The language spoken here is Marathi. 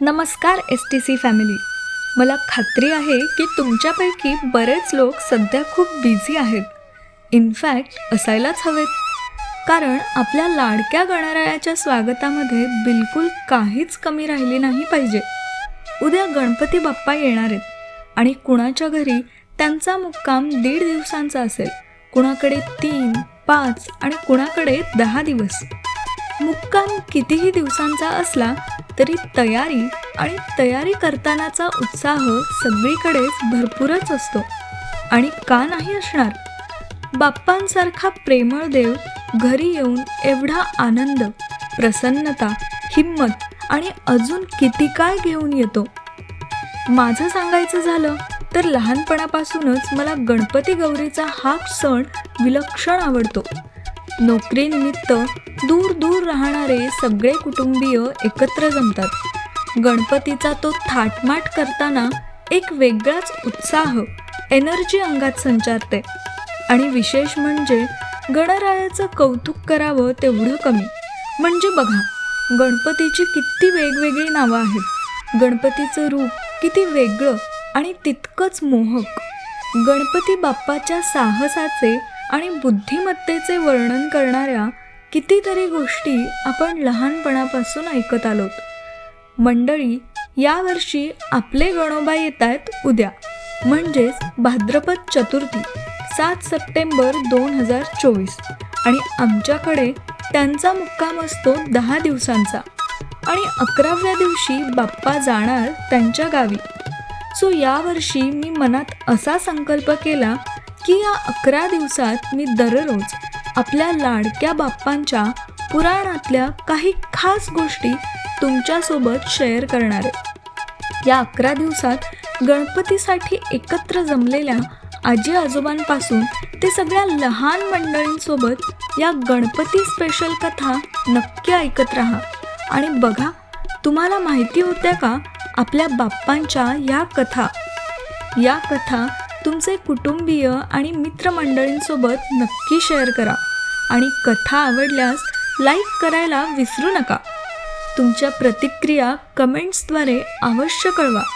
नमस्कार एस टी सी फॅमिली मला खात्री आहे की तुमच्यापैकी बरेच लोक सध्या खूप बिझी आहेत. इनफॅक्ट असायलाच हवेत. कारण आपल्या लाडक्या गणरायाच्या स्वागतामध्ये बिलकुल काहीच कमी राहिली नाही पाहिजे. उद्या गणपती बाप्पा येणार आहेत आणि कुणाच्या घरी त्यांचा मुक्काम दीड दिवसांचा असेल. कुणाकडे तीन पाच आणि कुणाकडे दहा दिवस. मुक्काम कितीही दिवसांचा असला तरी तयारी आणि तयारी करतानाचा उत्साह सगळीकडेच भरपूरच असतो. आणि का नाही असणार? बाप्पांसारखा प्रेमळ देव घरी येऊन एवढा आनंद प्रसन्नता हिम्मत आणि अजून किती काय घेऊन येतो? माझं सांगायचं झालं तर लहानपणापासूनच मला गणपती गौरीचा हा सण विलक्षण आवडतो. नोकरीनिमित्त दूर दूर राहणारे सगळे कुटुंबीय एकत्र जमतात. गणपतीचा तो थाटमाट करताना एक वेगळाच उत्साह एनर्जी अंगात संचारते. आणि विशेष म्हणजे गणरायाचं कौतुक करावं तेवढं कमी. म्हणजे बघा गणपतीची किती वेगवेगळी नावं आहेत. गणपतीचं रूप किती वेगळं आणि तितकंच मोहक. गणपती बाप्पाच्या साहसाचे आणि बुद्धिमत्तेचे वर्णन करणाऱ्या कितीतरी गोष्टी आपण लहानपणापासून ऐकत आलोत. मंडळी यावर्षी आपले गणोबा येत आहेत उद्या म्हणजेच भाद्रपद चतुर्थी सात सप्टेंबर दोन हजार चोवीस. आणि आमच्याकडे त्यांचा मुक्काम असतो दहा दिवसांचा. आणि अकराव्या दिवशी बाप्पा जाणार त्यांच्या गावी. सो यावर्षी मी मनात असा संकल्प केला की या अकरा दिवसात मी दररोज आपल्या लाडक्या बाप्पांच्या पुराणातल्या काही खास गोष्टी तुमच्यासोबत शेअर करणार आहे. या अकरा दिवसात गणपतीसाठी एकत्र जमलेल्या आजी आजोबांपासून ते सगळ्या लहान मंडळींसोबत या गणपती स्पेशल कथा नक्की ऐकत राहा. आणि बघा तुम्हाला माहिती होत्या का आपल्या बाप्पांच्या या कथा? या कथा तुमचे कुटुंबीय आणि मित्रमंडळींसोबत नक्की शेअर करा. आणि कथा आवडल्यास लाईक करायला विसरू नका. तुमच्या प्रतिक्रिया कमेंट्सद्वारे अवश्य कळवा.